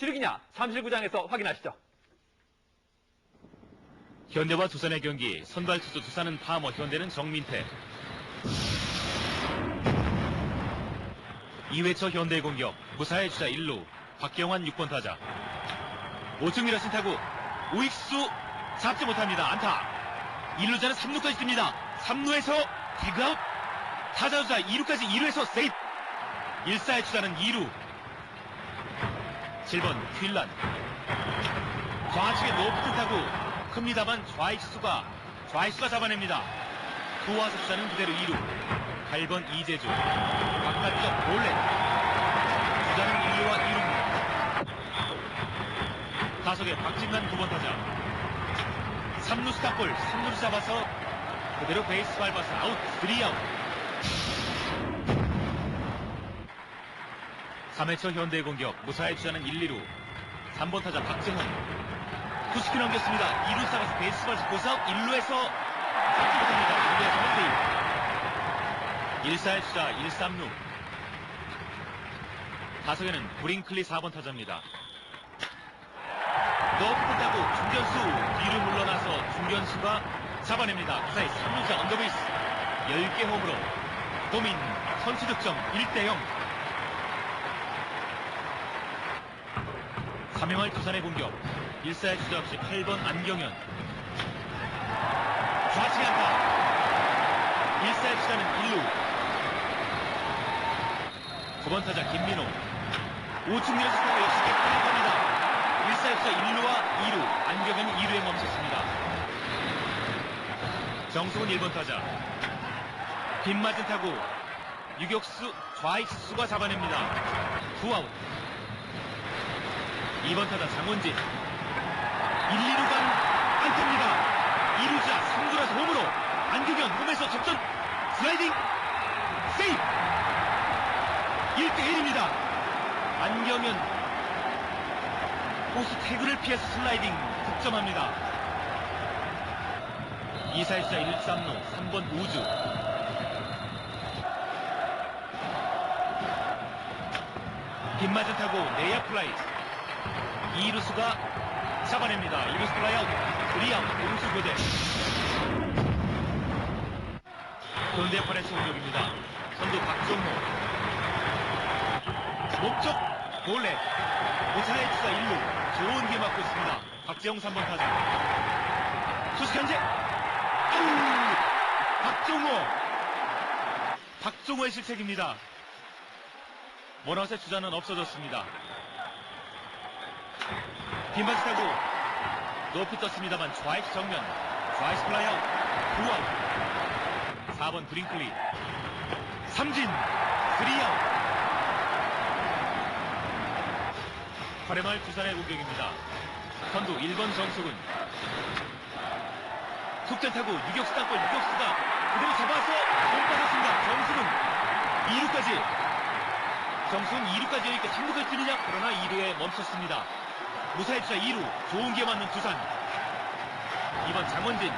치르기냐? 잠실구장에서 확인하시죠. 현대와 두산의 경기 선발 투수 두산은 파머 현대는 정민태. 2회초 현대의 공격 무사의 주자 1루 박경환 6번 타자. 오승민 러신 타구 우익수 잡지 못합니다. 안타. 1루자는 3루까지 뜹니다. 3루에서 태그아웃. 타자 주자 2루까지 2루에서 세이프. 1사의 주자는 2루 7번 퀼란 좌측에 높은 타구 큽니다만 좌익수가 좌익수가 잡아냅니다. 주자는 그대로 2루. 8번 이재주. 바깥쪽 볼넷. 주자는 1루와 2루입니다. 타석에 박진만 9번 타자. 3루 스탑볼 3루를 잡아서 그대로 베이스 밟아서 아웃 3아웃 3회초 현대의 공격 무사의 주자는 1, 2루 3번 타자 박정훈 투스키 넘겼습니다. 2루 잡아서 베이스볼 짚고서 1루에서 잡지 못합니다. 1루에서 홈세이브 1사의 주자 1, 3루 타석에는 브링클리 4번 타자입니다. 높은 타고 중견수 뒤로 물러나서 중견수가 잡아냅니다. 그 사이 3루자 언더베이스 10개 홈으로 도민 선취 득점 1대0 3명할 두산의 공격. 1사의 주자 없이 8번 안경현. 좌측에 안타. 1사의 주자는 1루. 9번 타자 김민호. 우측 밀어서 타고 역시 깨끗하게 갑니다. 1사의 주자 1루와 2루. 안경현은 2루에 멈췄습니다. 정승훈 1번 타자. 빗맞은 타구. 유격수 좌익수가 잡아냅니다. 2아웃 2번 타자 장원진 1, 2루 간 안타입니다. 2루자 3루라서 홈으로 안규경 홈에서 접전 슬라이딩 세이프 1대1입니다. 안경현 포수 태그를 피해서 슬라이딩 득점합니다. 2사일자 1, 3루 3번 우주 빗맞은 타고 내야 플라이 이루수가 잡아냅니다. 이루수 플라이아웃, 그리아웃, 공수 교대. 현대판의 총격입니다. 선두 박종모. 목적 볼넷. 오차의 주자 1루. 좋은 게 맞고 있습니다. 박재홍 3번 타자. 견제. 아우! 박종호. 박종호의 실책입니다. 모나웃의 주자는 없어졌습니다. 타고 높이 떴습니다만 좌익 정면 좌익 플라이아웃 2아웃. 4번 브링클리. 삼진 3아웃. 8회 말 두산의 공격입니다. 선두 1번 정석은 속전 타고 유격수 땅볼 유격수가 그대로 잡아서 공 빠졌습니다. 정석은 2루까지. 정수는 2루까지 오니까 3루까지 뛰느냐? 그러나 2루에 멈췄습니다. 주자 2루 좋은 게 맞는 두산. 2번 장원진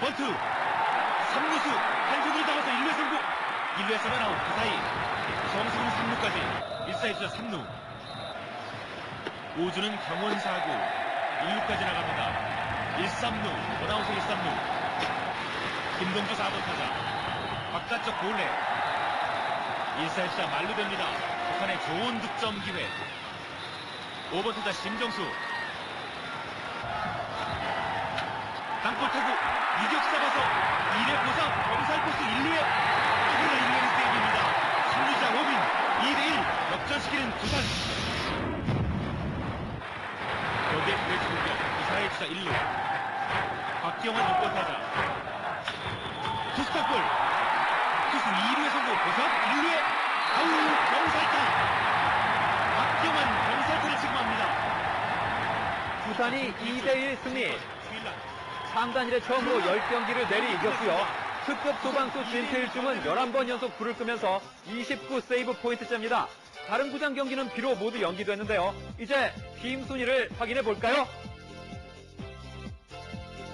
번트 3루수 한손으로 담아서 1루에 성공 1루에서는 아웃 그 사이. 정수는 3루까지. 1사이 주자 3루. 오주는 경원 사고 1루까지 나갑니다. 1, 3루 원아웃의 1, 3루. 김동주 4번 타자. 바깥쪽 볼넷 1사이 주자 만루됩니다. 부산의 좋은 득점 기회 5번 타자 심정수. 땅볼 타고 유격 잡아서 1회 보상 경살 코스 1루에 그러나 1루에 세이브입니다. 3루자 로빈 2대1 역전시키는 두산. 여기에 브레이크 공격 이사의 주자 1루. 박기영은 6번 타자. 투스탑볼 투수 2루에 성공 보상 1루에 아우 경살타 박기영은 경살타를 책임합니다 부산이 2대1 승리. 창단 이래 처음으로 10경기를 내리 이겼고요. 특급 소방수 진태일중은 11번 연속 불을 끄면서 29 세이브 포인트째입니다. 다른 구장 경기는 비록 모두 연기됐는데요. 이제 팀 순위를 확인해 볼까요?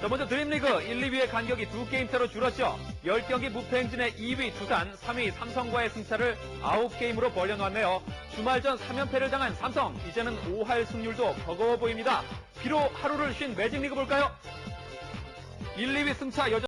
자, 먼저 드림리그 1, 2위의 간격이 두 게임 차로 줄었죠. 10경기 무패 행진의 2위 두산, 3위 삼성과의 승차를 9게임으로 벌려놓았네요. 주말 전 3연패를 당한 삼성, 이제는 5할 승률도 버거워 보입니다. 비록 하루를 쉰 매직리그 볼까요? 1, 2위 승차 여전